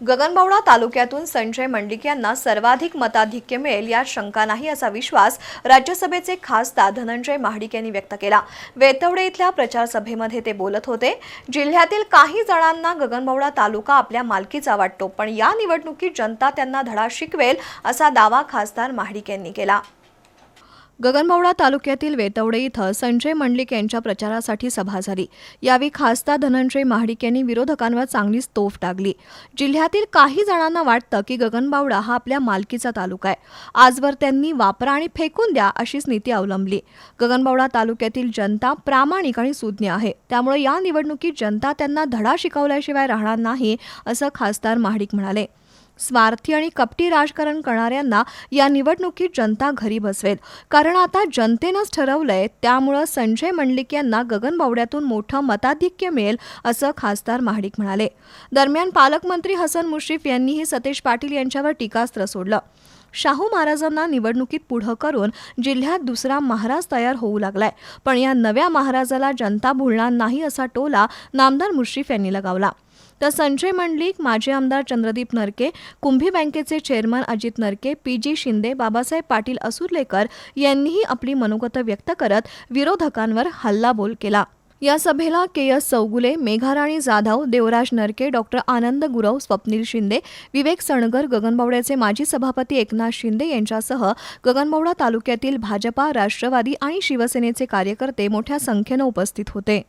गगनबावडा तालुक्यातून संजय मंडिक यांना सर्वाधिक मताधिक्य मिळेल यात शंका नाही असा विश्वास राज्यसभेचे खासदार धनंजय महाडिक यांनी व्यक्त केला. वेतवडे इथल्या प्रचारसभेमध्ये ते बोलत होते जिल्ह्यातील काही जणांना गगनबावडा तालुका आपल्या मालकीचा वाटतो पण या निवडणुकीत जनता त्यांना धडा शिकवेल असा दावा खासदार महाडिक यांनी केला. गगनबावडा तालुक्यातील वेतवडे इथं संजय मंडलिक यांच्या प्रचारासाठी सभा झाली. यावेळी खासदार धनंजय महाडिक यांनी विरोधकांवर चांगलीच तोफ टाकली. जिल्ह्यातील काही जणांना वाटतं की गगनबावडा हा आपल्या मालकीचा तालुका आहे. आजवर त्यांनी वापरा आणि फेकून द्या अशीच नीती अवलंबली. गगनबावडा तालुक्यातील जनता प्रामाणिक आणि सुज्ञ आहे. त्यामुळे या निवडणुकीत जनता त्यांना धडा शिकवल्याशिवाय राहणार नाही असं खासदार महाडिक म्हणाले. स्वार्थी आणि कपटी राजकारण करणाऱ्यांना या निवडणुकीत जनता घरी बसवेल. कारण आता जनतेनंच ठरवलंय त्यामुळं संजय मंडलिक यांना गगनबावड्यातून मोठं मताधिक्य मिळेल असं खासदार महाडिक म्हणाले. दरम्यान पालकमंत्री हसन मुश्रीफ यांनीही सतेज पाटील यांच्यावर टीकास्त्र सोडलं. शाहू महाराजांना निवडणुकीत पुढं करून जिल्ह्यात दुसरा महाराज तयार होऊ लागलाय पण या नव्या महाराजाला जनता भुलणार नाही असा टोला नामदार मुश्रीफ यांनी लगावला. तर संजय मंडलिक माजी आमदार चंद्रदीप नरके कुंभी बँकेचे chairman Ajit Narke P G Shinde Babasaheb Patil Asurlekar यांनीही आपली मनोगत व्यक्त करत विरोधकांवर हल्लाबोल केला. या सभेला K. S. Chougule Megharani Jadhav Devraj Narke doctor Anand Gurav Swapnil Shinde Vivek Sangar गगनबावड्याचे माजी सभापती एकनाथ शिंदे यांच्यासह गगनबावडा तालुक्यातील भाजपा राष्ट्रवादी आणि शिवसेनेचे कार्यकर्ते मोठ्या संख्येनं उपस्थित होते.